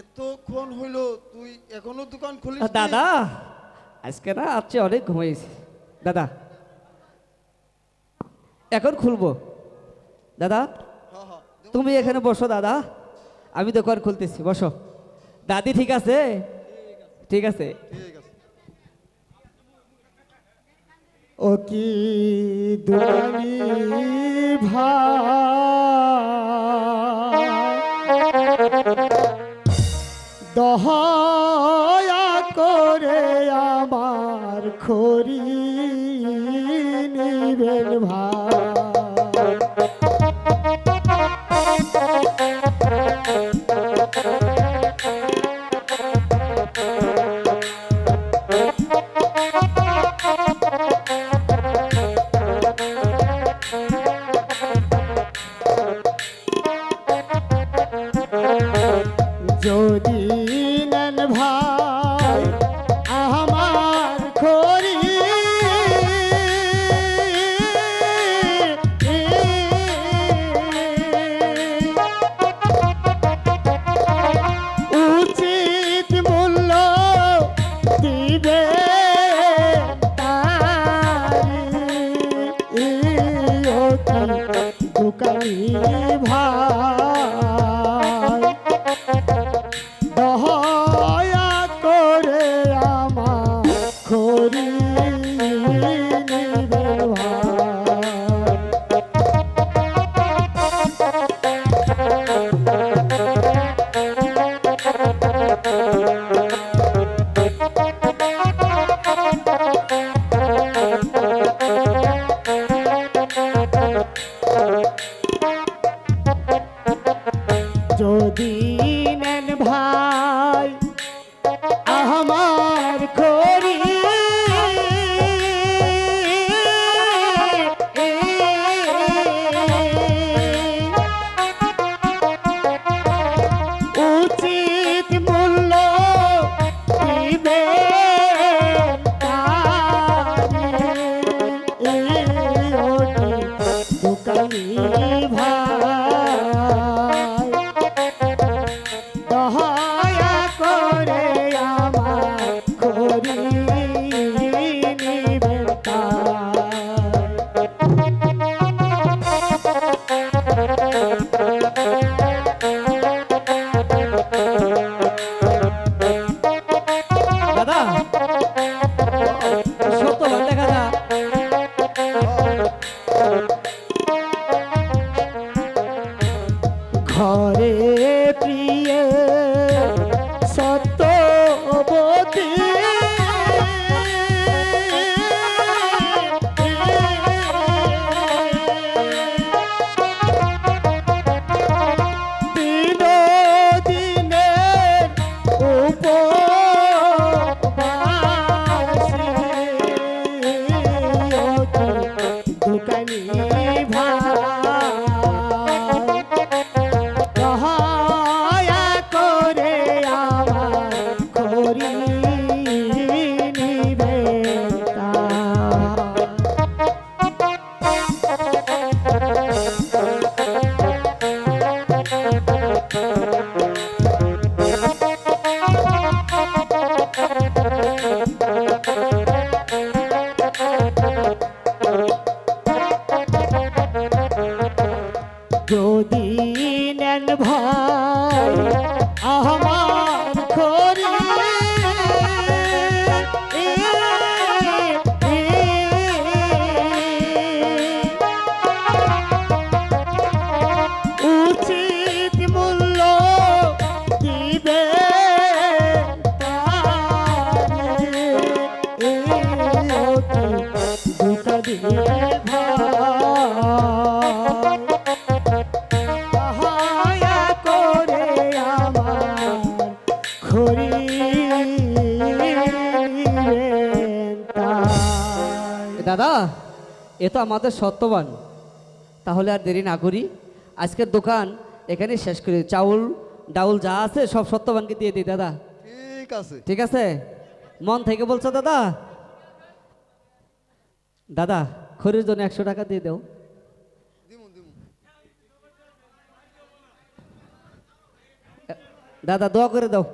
এতক্ষণ হইল তুই এখনও দোকান খুলিস দাদা আজকে না আজকে অনেক ঘুমাইছি। দাদা এখন খুলবো। দাদা হ্যাঁ হ্যাঁ তুমি এখানে বসো দাদা। আমি দোকান খুলতেছি বসো। দাদি ঠিক আছে? ঠিক আছে। ঠিক আছে। ও কি ভাই? দয়া করে আমার খড়ি নিবেন যদি ভাই। যদি নেন ভাই আমার খড়ি। উচিত মূল্য দিবে ভাই। ঘরে যদি নেন ভাই দাদা এ তো আমাদের সত্যবান। তাহলে আর দেরি না করি। আজকের দোকান এখানে শেষ করি। চাউল ডাউল যা আছে সব সত্যবানকে দিয়ে দিই দাদা। ঠিক আছে। ঠিক আছে? মন থেকে বলছো দাদা? দাদা খড়ির জন্য একশো টাকা দিয়ে দাও। দাদা দোয়া করে দাও।